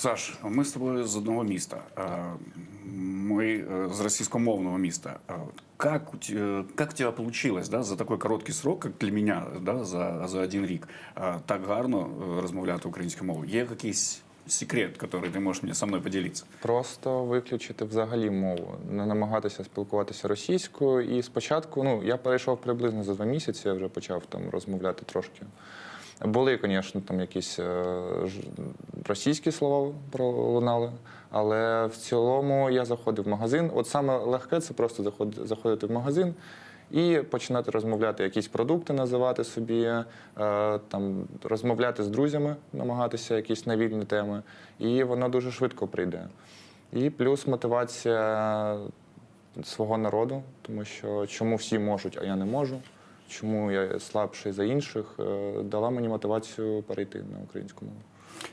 Саш, ми з тобою з одного міста. Е, Ми е, з російськомовного міста. Е, Как у, те- как у тебя получилось да, за такой короткий срок, як для мене, да, за, за один рік, е, так гарно е, розмовляти українською мовою? Є якийсь секрет, який ти можеш мені со мною поділитися? Просто виключити взагалі мову, не намагатися спілкуватися російською. І спочатку, ну я перейшов приблизно за два місяці, я вже почав там розмовляти трошки. Були, звісно, там якісь е, російські слова пролунали, але в цілому я заходив в магазин. От саме легке це просто заходити в магазин і починати розмовляти, якісь продукти називати собі, е, там розмовляти з друзями, намагатися якісь навільні теми, і воно дуже швидко прийде. І плюс мотивація свого народу, тому що чому всі можуть, а я не можу. Чому я слабший за інших, е, дала мені мотивацію перейти на українську мову.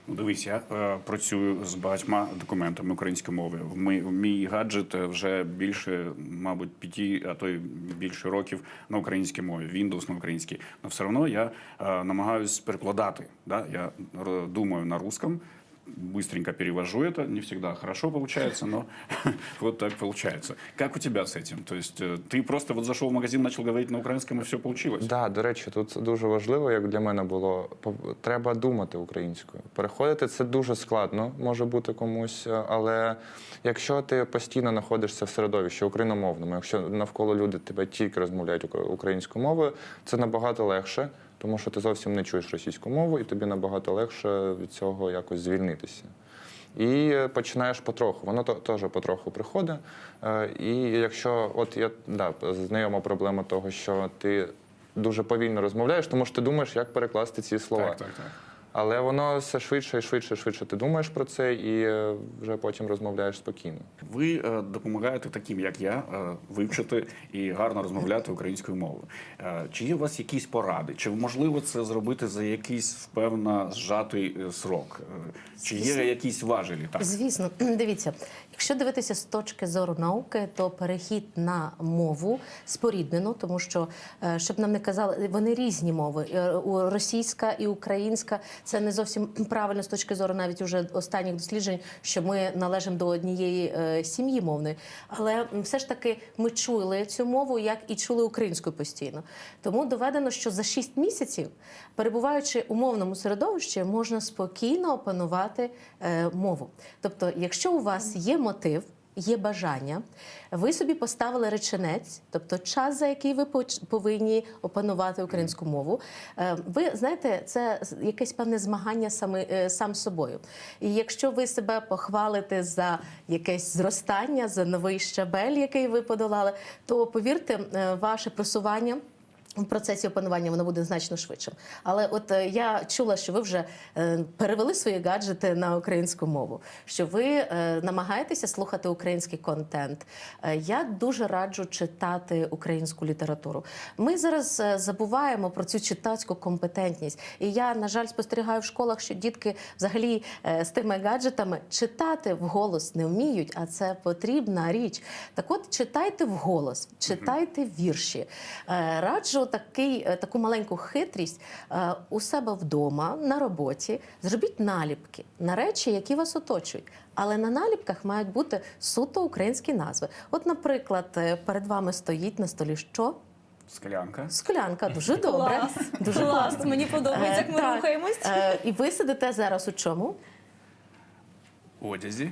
Ну, дивись, я е, працюю з багатьма документами української мови. Ми, мій гаджет е, вже більше, мабуть, п'яти, а то й більше років на українській мові, Windows на українській. Але все одно я е, намагаюсь перекладати. Да? Я думаю на русском, быстренько перевожу это, не всегда хорошо получается, но вот так получается. Как у тебя с этим? То есть э, ты просто вот зашел в магазин, начал говорить на украинском, и все получилось? Да, до речі, тут дуже важливо, як для мене було. пов- Треба думати українською. Переходити це дуже складно, може бути комусь, е, але якщо ти постійно знаходишся в середовищі україномовному, якщо навколо люди тебе тільки розмовляють ука- українською мовою, це набагато легше, тому що ти зовсім не чуєш російську мову, і тобі набагато легше від цього якось звільнитися. І е, починаєш потроху, воно теж потроху приходить. Е, І якщо от я да, знайома проблема того, що ти дуже повільно розмовляєш, тому що ти думаєш, як перекласти ці слова. Так, так, так. Але воно все швидше і швидше, швидше ти думаєш про це і е, вже потім розмовляєш спокійно. Ви е, допомагаєте таким, як я, е, вивчити і гарно розмовляти українською мовою. Е, чи є у вас якісь поради? Чи можливо це зробити за якийсь певно зжатий е, срок? Е, чи є якісь важелі? Так. Звісно, дивіться, якщо дивитися з точки зору науки, то перехід на мову споріднено, тому що е, щоб нам не казали, вони різні мови. У- Російська і українська це не зовсім правильно з точки зору навіть уже останніх досліджень, що ми належимо до однієї е, сім'ї мовної. Але все ж таки ми чули цю мову, як і чули українську постійно. Тому доведено, що за 6 місяців, перебуваючи у мовному середовищі, можна спокійно опанувати е, мову. Тобто, якщо у вас є мотив. Є бажання, ви собі поставили реченець, тобто час, за який ви повинні опанувати українську мову. Е, Ви знаєте, це якесь певне змагання саме сам собою. І якщо ви себе похвалите за якесь зростання, за новий щабель, який ви подолали, то повірте, е, ваше просування. В процесі опанування воно буде значно швидшим. Але от е, я чула, що ви вже е, перевели свої гаджети на українську мову, що ви е, намагаєтеся слухати український контент. Я дуже раджу читати українську літературу. Ми зараз забуваємо про цю читацьку компетентність. І я, на жаль, спостерігаю в школах, що дітки взагалі з тими гаджетами читати вголос не вміють, а це потрібна річ. Так от читайте вголос, читайте вірші. Раджу такий, е, таку маленьку хитрість е, у себе вдома на роботі. Зробіть наліпки на речі, які вас оточують. Але на наліпках мають бути суто українські назви. От, наприклад, е, перед вами стоїть на столі що? Склянка. Склянка. Дуже добре. Клас. Дуже Клас, мені подобається, як ми Е, так. рухаємось. Е, І ви сидите зараз у чому? Одязі.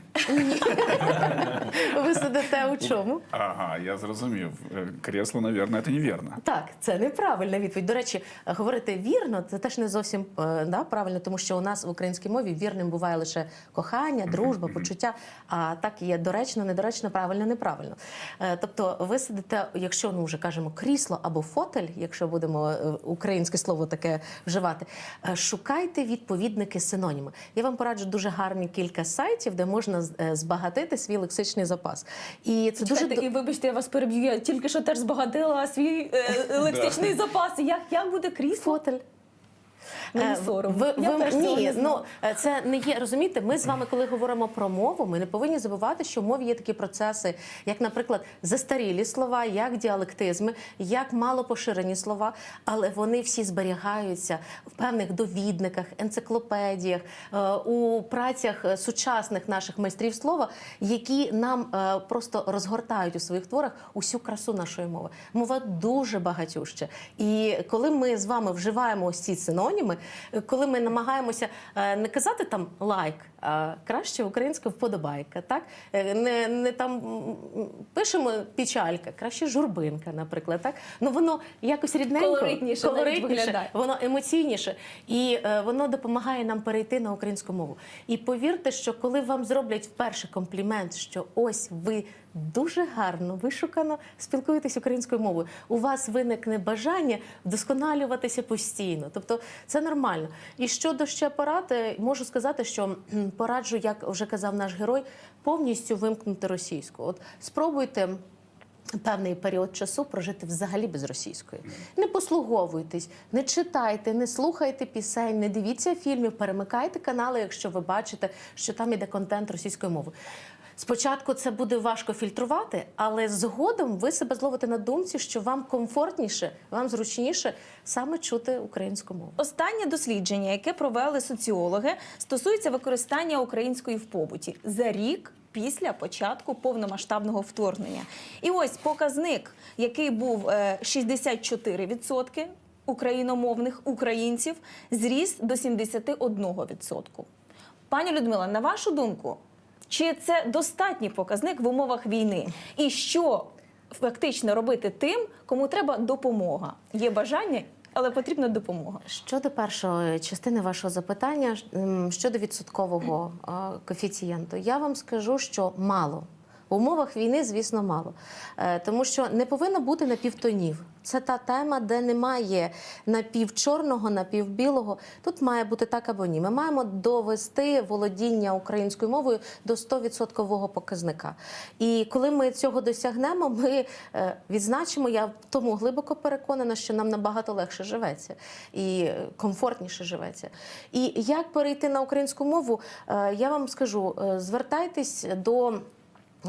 Ви сидите у чому? Ага, я зрозумів. Е, Кресло, мабуть, це невірно. Так, це неправильна відповідь. До речі, говорити вірно, це теж не зовсім е, да, правильно, тому що у нас в українській мові вірним буває лише кохання, дружба, почуття. А так є доречно, недоречно, правильно, неправильно. Е, тобто, ви сидите, якщо ну вже кажемо крісло або фотель, якщо будемо українське слово таке вживати, шукайте відповідники синоніми. Я вам пораджу дуже гарні кілька сайтів, де можна е, збагатити свій лексичний запас. І це дуже Чекайте, до- і вибачте, я вас переб'ю. Я тільки що теж збагатила свій е, лексичний запас. Як, як буде крісло? фотель. Мені Е. Ви, Я ви, теж ні, не ну е, це не є. Розумієте, ми з вами, коли говоримо про мову, ми не повинні забувати, що в мові є такі процеси, як, наприклад, застарілі слова, як діалектизми, як малопоширені слова, але вони всі зберігаються в певних довідниках, енциклопедіях, е, у працях сучасних наших майстрів слова, які нам просто розгортають у своїх творах усю красу нашої мови. Мова дуже багатюща. І коли ми з вами вживаємо ось ці синоніми, е, коли ми намагаємося е, не казати там лайк, а краще українською вподобайка, так Е, не, не там пишемо печалька, краще журбинка, наприклад, так ну воно якось рідненько, Колоритніше виглядає. воно емоційніше і е, воно допомагає нам перейти на українську мову. І повірте, що коли вам зроблять вперше комплімент, що ось ви дуже гарно, вишукано спілкуєтесь українською мовою, у вас виникне бажання вдосконалюватися постійно. Тобто це нормально. І щодо ще поради, можу сказати, що пораджу, як вже казав наш герой, повністю вимкнути російську. От спробуйте певний період часу прожити взагалі без російської. Не послуговуйтесь, не читайте, не слухайте пісень, не дивіться фільмів, перемикайте канали, якщо ви бачите, що там іде контент російською мовою. Спочатку це буде важко фільтрувати, але згодом ви себе зловите на думці, що вам комфортніше, вам зручніше саме чути українську мову. Останнє дослідження, яке провели соціологи, стосується використання української в побуті за рік після початку повномасштабного вторгнення. І ось показник, який був е, 64% україномовних українців, зріс до 71%. Пані Людмила, на вашу думку, чи це достатній показник в умовах війни? І що фактично робити тим, кому треба допомога? Є бажання, але потрібна допомога. Щодо першої частини вашого запитання, щодо відсоткового коефіцієнту, я вам скажу, що мало. В умовах війни, звісно, мало. Е, Тому що не повинно бути напівтонів. Це та тема, де немає напівчорного, напівбілого. Тут має бути так або ні. Ми маємо довести володіння українською мовою до 100% показника. І коли ми цього досягнемо, ми е, відзначимо. Я тому глибоко переконана, що нам набагато легше живеться і комфортніше живеться. І як перейти на українську мову, Е, я вам скажу: звертайтесь до.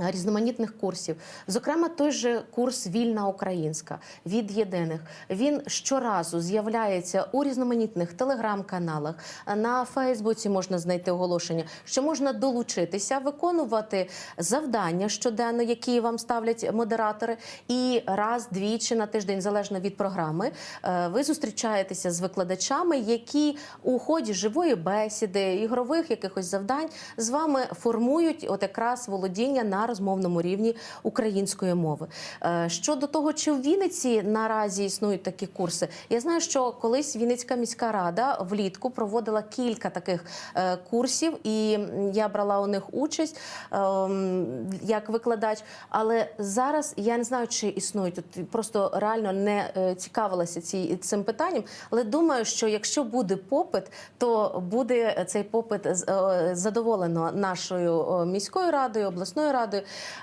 Різноманітних курсів, зокрема, той же курс Вільна українська від єдиних. Він щоразу з'являється у різноманітних телеграм-каналах. На Фейсбуці можна знайти оголошення, що можна долучитися, виконувати завдання щоденно, які вам ставлять модератори. І раз, двічі на тиждень, залежно від програми, е, ви зустрічаєтеся з викладачами, які у ході живої бесіди, ігрових якихось завдань з вами формують от якраз володіння на розмовному рівні української мови. Е, Щодо того, чи в Вінниці наразі існують такі курси, я знаю, що колись Вінницька міська рада влітку проводила кілька таких е, курсів, і я брала у них участь ем, як викладач. Але зараз я не знаю, чи існують От просто реально не е, цікавилася ці, цим питанням. Але думаю, що якщо буде попит, то буде цей попит задоволено нашою міською радою, обласною радою.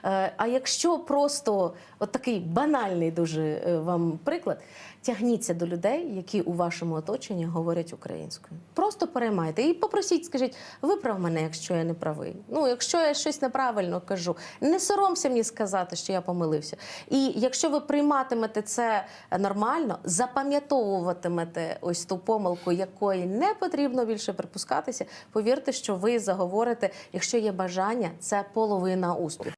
Е, А якщо просто от такий банальний дуже е, вам приклад, тягніться до людей, які у вашому оточенні говорять українською. Просто переймайте і попросіть, скажіть, виправ мене, якщо я не правий. Ну, якщо я щось неправильно кажу, не соромся мені сказати, що я помилився. І якщо ви прийматимете це нормально, запам'ятовуватимете ось ту помилку, якої не потрібно більше припускатися, повірте, що ви заговорите, якщо є бажання, це половина успіху.